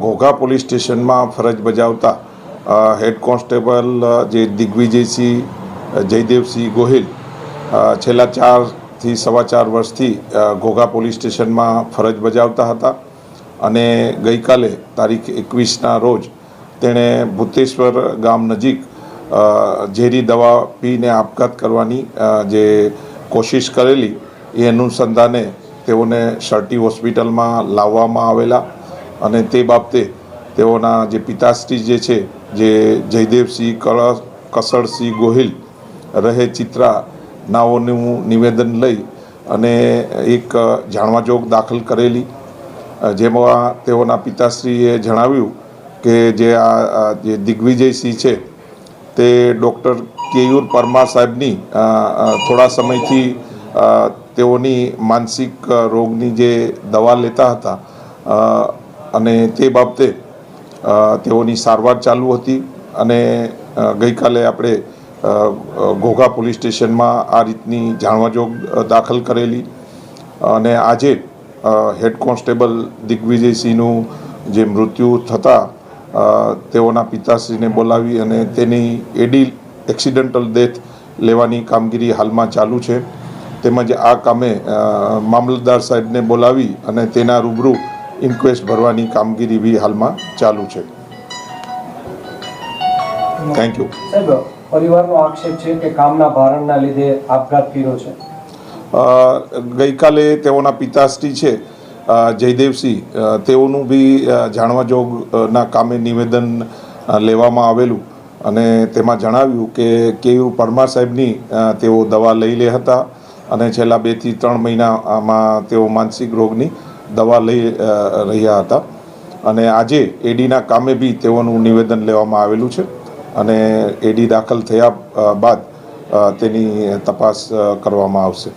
Ghogha police સ્ટેશનમાં ફરજ બજાવતા હેડ કોન્સ્ટેબલ જે દિગ્વિજયસિંહ જયદેવસિંહ ગોહિલ છેલ્લા ચારથી સવા ચાર વર્ષથી ઘોઘા પોલીસ સ્ટેશનમાં ફરજ બજાવતા હતા અને ગઈકાલે તારીખ એકવીસના રોજ તેણે ભૂતેશ્વર ગામ નજીક ઝેરી દવા પીને આપઘાત કરવાની જે કોશિશ કરેલી, એ અનુસંધાને તેઓને શર્ટી હોસ્પિટલમાં લાવવામાં આવેલા અને તે બાબતે તેઓના જે પિતાશ્રી જે છે, જે જયદેવસિંહ કળ કસળસિંહ ગોહિલ રહે ચિત્રા નાઓનું નિવેદન લઈ અને એક જાણવાજોગ દાખલ કરેલી. જેમાં તેઓના પિતાશ્રીએ જણાવ્યું કે જે આ જે દિગ્વિજયસિંહ છે, તે ડૉક્ટર કેયુર પરમાર સાહેબની થોડા સમયથી તેઓની માનસિક રોગની જે દવા લેતા હતા અને તે બાબતે તેઓની સારવાર ચાલુ હતી અને ગઈકાલે આપણે ઘોઘા પોલીસ સ્ટેશનમાં આ રીતની જાણવાજોગ દાખલ કરેલી અને આજે હેડ કોન્સ્ટેબલ દિગ્વિજયસિંહનું જે મૃત્યુ થતાં તેઓના પિતાશ્રીને બોલાવી અને તેની એડી એક્સિડન્ટલ ડેથ લેવાની કામગીરી હાલમાં ચાલુ છે. તેમજ આ કામે મામલતદાર સાહેબને બોલાવી અને તેના રૂબરૂ ઇન્ક્વેસ્ટ ભરવાની કામગીરી બી હાલમાં ચાલુ છે. થેન્ક યુ પરિવારનો આક્ષેપ છે કે કામના ભારણના લીધે આપઘાત કર્યો છે? ગઈકાલે તેઓના પિતાશ્રી છે જયદેવસિંહ. તેઓનું બી જાણવા જોગના કામે નિવેદન લેવામાં આવેલું. અને તેમાં જણાવ્યું કે કેયુ પરમાર સાહેબની તેઓ દવા લઈ લે હતા અને છેલ્લા બેથી ત્રણ મહિનામાં તેઓ માનસિક રોગની દવા લઈ રહ્યા હતા. અને આજે એડીના કામે બી તેઓનું નિવેદન લેવામાં આવેલું છે. અને એડી દાખલ થયા બાદ તેની તપાસ કરવામાં આવશે.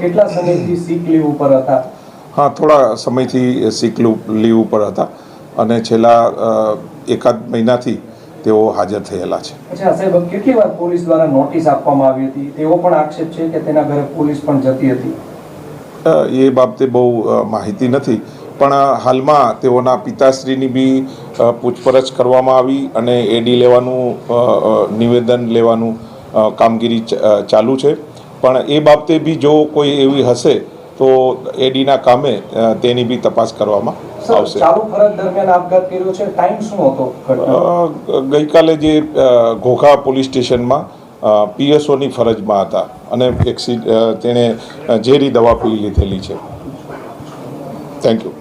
કેટલા સમયથી સિક લીવ ઉપર હતા? હા થોડા સમયથી સીક લીવ ઉપર હતા. અને છેલ્લા એકાદ મહિનાથી તેઓ હાજર થયેલા છે. અચ્છા સાહેબ કેટલી વાર પોલીસ દ્વારા નોટિસ આપવામાં આવી હતી? તેવો પણ આક્ષેપ છે કે તેના ઘરે પોલીસ પણ જતી હતી? એ બાબતે બહુ માહિતી નથી. પણ હાલમાં તેઓના પિતાશ્રીની બી પૂછપરછ કરવામાં આવી અને એડી લેવાનું નિવેદન લેવાનું કામગીરી ચાલુ છે. પણ એ બાબતે બી જો કોઈ એવી હશે તો એડીના કામે તેની બી તપાસ કરવામાં આવશે. ગઈકાલે જે ઘોઘા પોલીસ સ્ટેશનમાં પીએસઓની ફરજમાં હતા અને એક્સી તેણે ઝેરી દવા પી લીધેલી છે. Thank you